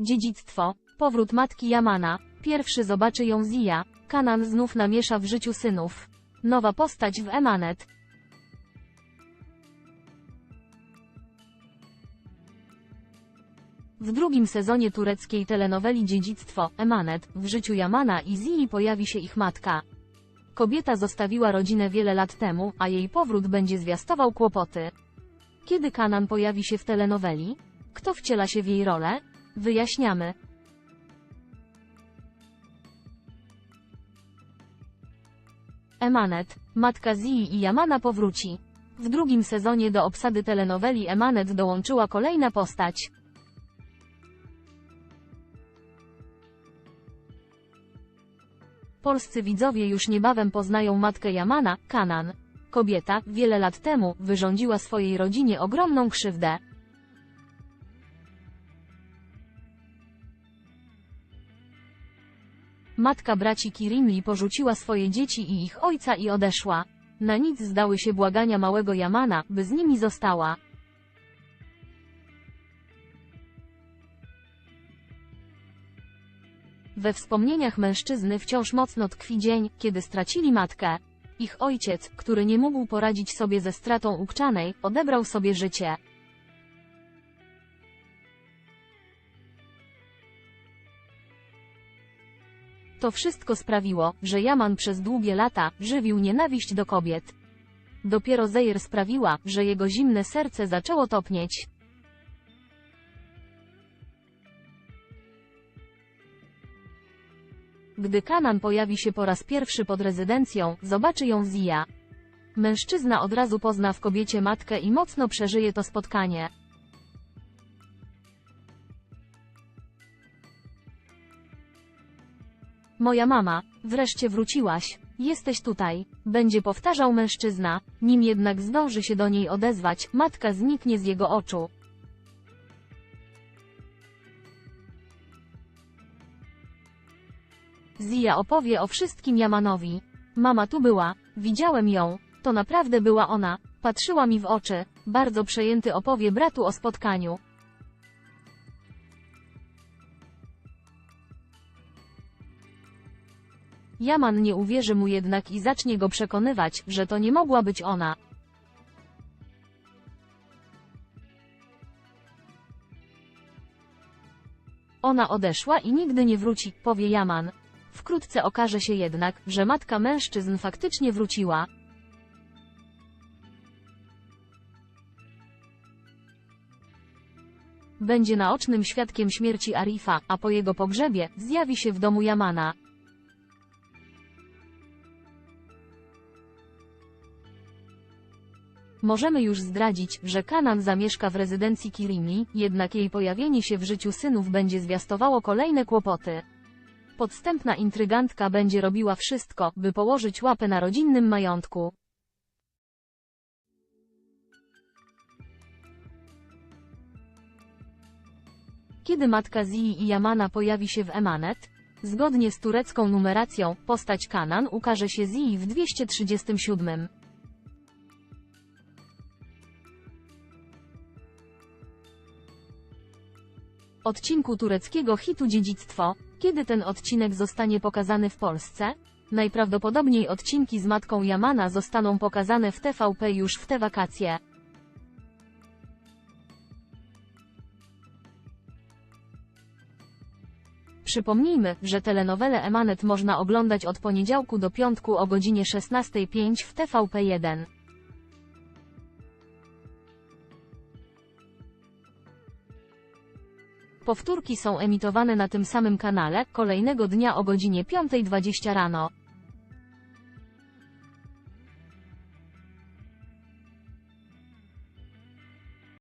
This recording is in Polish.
Dziedzictwo. Powrót matki Jamana. Pierwszy zobaczy ją Zia. Kanan znów namiesza w życiu synów. Nowa postać w Emanet. W drugim sezonie tureckiej telenoweli Dziedzictwo, Emanet, w życiu Jamana i Zii pojawi się ich matka. Kobieta zostawiła rodzinę wiele lat temu, a jej powrót będzie zwiastował kłopoty. Kiedy Kanan pojawi się w telenoweli? Kto wciela się w jej rolę? Wyjaśniamy. Emanet, matka Zii i Jamana powróci. W drugim sezonie do obsady telenoweli Emanet dołączyła kolejna postać. Polscy widzowie już niebawem poznają matkę Jamana, Kanan. Kobieta, wiele lat temu, wyrządziła swojej rodzinie ogromną krzywdę. Matka braci Kirimli porzuciła swoje dzieci i ich ojca i odeszła. Na nic zdały się błagania małego Jamana, by z nimi została. We wspomnieniach mężczyzny wciąż mocno tkwi dzień, kiedy stracili matkę. Ich ojciec, który nie mógł poradzić sobie ze stratą Ukczanej, odebrał sobie życie. To wszystko sprawiło, że Jaman przez długie lata żywił nienawiść do kobiet. Dopiero Zeir sprawiła, że jego zimne serce zaczęło topnieć. Gdy Kanan pojawi się po raz pierwszy pod rezydencją, zobaczy ją Zia. Mężczyzna od razu pozna w kobiecie matkę i mocno przeżyje to spotkanie. Moja mama, wreszcie wróciłaś. Jesteś tutaj. Będzie powtarzał mężczyzna, nim jednak zdąży się do niej odezwać, matka zniknie z jego oczu. Zia opowie o wszystkim Jamanowi. Mama tu była, widziałem ją, to naprawdę była ona, patrzyła mi w oczy, bardzo przejęty opowie bratu o spotkaniu. Jaman nie uwierzy mu jednak i zacznie go przekonywać, że to nie mogła być ona. Ona odeszła i nigdy nie wróci, powie Jaman. Wkrótce okaże się jednak, że matka mężczyzn faktycznie wróciła. Będzie naocznym świadkiem śmierci Arifa, a po jego pogrzebie zjawi się w domu Jamana. Możemy już zdradzić, że Kanan zamieszka w rezydencji Kirimi, jednak jej pojawienie się w życiu synów będzie zwiastowało kolejne kłopoty. Podstępna intrygantka będzie robiła wszystko, by położyć łapę na rodzinnym majątku. Kiedy matka Zii i Jamana pojawi się w Emanet? Zgodnie z turecką numeracją, postać Kanan ukaże się Zii w 237. Odcinku tureckiego hitu Dziedzictwo. Kiedy ten odcinek zostanie pokazany w Polsce? Najprawdopodobniej odcinki z matką Jamana zostaną pokazane w TVP już w te wakacje. Przypomnijmy, że telenowelę Emanet można oglądać od poniedziałku do piątku o godzinie 16.05 w TVP1. Powtórki są emitowane na tym samym kanale, kolejnego dnia o godzinie 5.20 rano.